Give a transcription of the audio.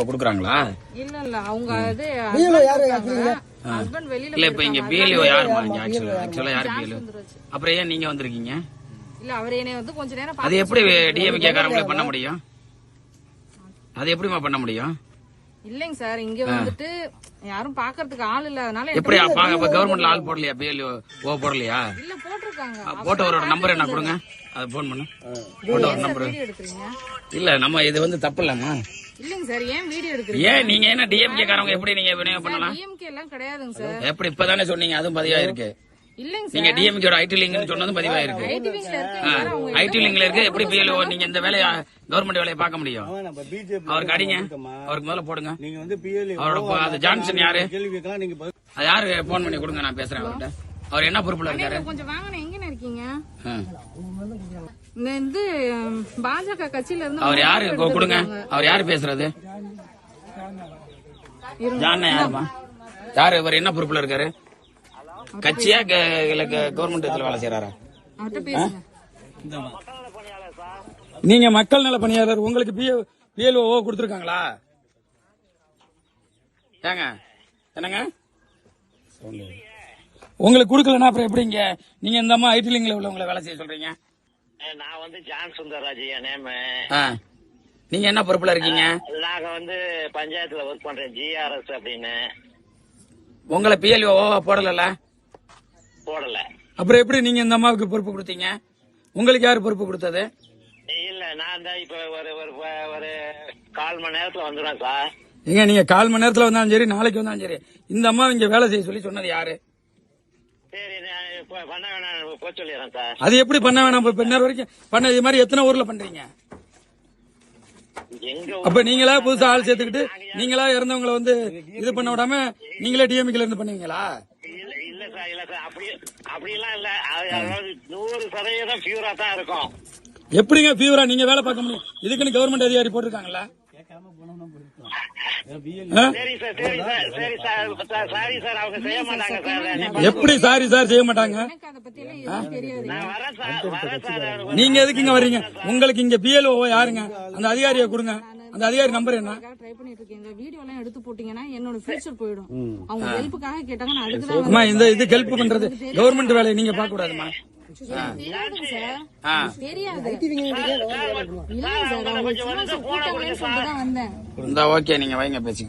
கொடுக்குறாங்களா? இல்ல இல்ல அவங்க இது பிஎல்ஓ யாரு கேக்குறீங்க ஹஸ்பண்ட் வெளியில இல்ல இப்ப இங்க பிஎல்ஓ யாருமா இங்க ஆக்சுவலா ஆக்சுவலா யாரு பிஎல்ஓ அப்புறம் ஏன் நீங்க வந்திருக்கீங்க? இல்ல அவர் என்னைய வந்து கொஞ்ச நேரம் அது எப்படி டிஎம்கே காரங்களே பண்ண முடியும்? அது எப்படிமா பண்ண முடியும்? இல்லைங்க சார் இங்க வந்துட்டு யாரும் பாக்குறதுக்கு ஆள் இல்ல அதனால எப்படி அப்பா இப்ப கவர்மெண்ட்ல ஆள் போடலையா பிஎல்ஓ ஓ போடலையா? இல்ல போட்டிருக்காங்க. போட்டவரோட நம்பர் என்ன கொடுங்க அது போன் பண்ணு. போட்டவர் நம்பர் இல்ல நம்ம இது வந்து தப்பு இல்லம்மா. இல்லைங்க சார் ஏன் வீடியோ எடுக்கிறீங்க? ஏன் நீங்க என்ன டிஎம்கே காரங்க எப்படி நீங்க பண்ணலாம்? டிஎம்கே எல்லாம் கிடையாதுங்க சார். எப்படி இப்பதானே சொன்னீங்க அதுவும் பதிவா இருக்கு இல்லைங்க நீங்க டிஎம்கேட ஐடி லிங்க்னு சொன்னதும் பதிவா இருக்கு ஐடி லிங்க்ல இருக்கு. எப்படி பிஎல்ஓ நீங்க இந்த வேலையை கவர்மெண்ட் வேலையை பார்க்க முடியும். அவருக்கு அடிங்க. அவருக்கு முதல்ல போடுங்க. நீங்க வந்து பிஎல்ஏ அவரோட அது ஜான்சன் யாரு? அது யாரு? போன் பண்ணி கொடுங்க நான் பேசுறேன் அவர்கிட்ட. அவர் என்ன பொறுப்புல இருக்காரு? கொஞ்சம் வாங்கணும் எங்க இருக்கீங்க? ஆ. இந்த வந்து ம், பாஜக கட்சியில இருந்து அவர் யாரு? கொடுங்க. அவர் யாரு பேசுறது? ஜான் யாருமா யாரு? இவர் என்ன பொறுப்புல இருக்காரு? கட்சியா இல்ல கவர்மெண்ட் இதுல வேலை செய்யறாரா நீங்க மக்கள் நல பணியாளர் உங்களுக்கு பிஎல்ஓ கொடுத்துருக்காங்களா? ஏங்க என்னங்க? உங்களுக்கு கொடுக்கலன்னா அப்புறம் எப்படிங்க? நீங்க இந்த அம்மா ஐடி லிங்க்ல உள்ளவங்களை வேலை செய்ய சொல்றீங்க? நான் வந்து ஜான் சுந்தர்ராஜ் என் நேம். நீங்க என்ன பொறுப்புல இருக்கீங்க? நாங்க வந்து பஞ்சாயத்துல ஒர்க் பண்றேன் ஜிஆர்எஸ் அப்படின்னு. உங்களை பிஎல்ஓ போடல போடல. அப்புறம் எப்படி நீங்க இந்த அம்மாவுக்கு பொறுப்பு கொடுத்தீங்க? உங்களுக்கு யாரு பொறுப்பு கொடுத்தது? இல்ல நான் தான் இப்ப ஒரு ஒரு ஒரு கால் மணி நேரத்துல வந்துடுவேன் சார். ஏங்க நீங்க கால் மணி நேரத்துல வந்தாலும் சரி நாளைக்கு வந்தாலும் சரி இந்த அம்மா இங்க வேலை செய்ய சொல்லி சொன்னது யாரு? பண்ண வேணாம் அது எப்படி பண்ண வேணாம் பின்னர் வரைக்கும் பண்ண இது மாதிரி எத்தனை ஊர்ல பண்றீங்க? அப்ப நீங்களா புதுசா ஆள் சேர்த்துக்கிட்டு நீங்களா இறந்தவங்கள வந்து இது பண்ண விடாம நீங்களே டிஎம்கேல இருந்து பண்ணுவீங்களா? இல்ல இல்ல சார் இல்ல சார் அப்படி அப்படிலாம் இல்ல. அது அதாவது நூறு சதவீதம் பியூரா தான் இருக்கும். எப்படிங்க ஃபீவரா நீங்க வேலை பார்க்க முடியும். இதுக்குன்னு கவர்மெண்ட் அதிகாரி போட்டிருக்காங்களா ஆ? சரி சார் சரி சார் சரி சார் சார் சாரி சார் அவங்க செய்ய மாட்டாங்க சார் எப்படி சாரி சார் செய்ய மாட்டாங்க? எனக்கு அதை பத்தி எல்லாம் எதுவும் தெரியாது. நான் வரேன் சார் வரேன் சார் நீங்க எதுக்கு இங்க வர்றீங்க? உங்களுக்கு இங்க பிஎல்ஓ யாருங்க? அந்த அதிகாரியை கொடுங்க. அந்த அதிகாரி நம்பர் என்ன? ட்ரை பண்ணிட்டு இருக்கேங்க வீடியோ எல்லாம் எடுத்து போட்டீங்கன்னா என்னோட ஃபியூச்சர் போயிடும். அவங்க ஹெல்ப்புக்காக கேட்டாங்க நான் அதுக்கு தான் அம்மா இந்த இது ஹெல்ப் பண்றது கவர்மெண்ட் வேலையை நீங்க பார்க்க கூடாதுமா. தெரியாது. இந்த ஓகே நீங்க வைங்க பேசி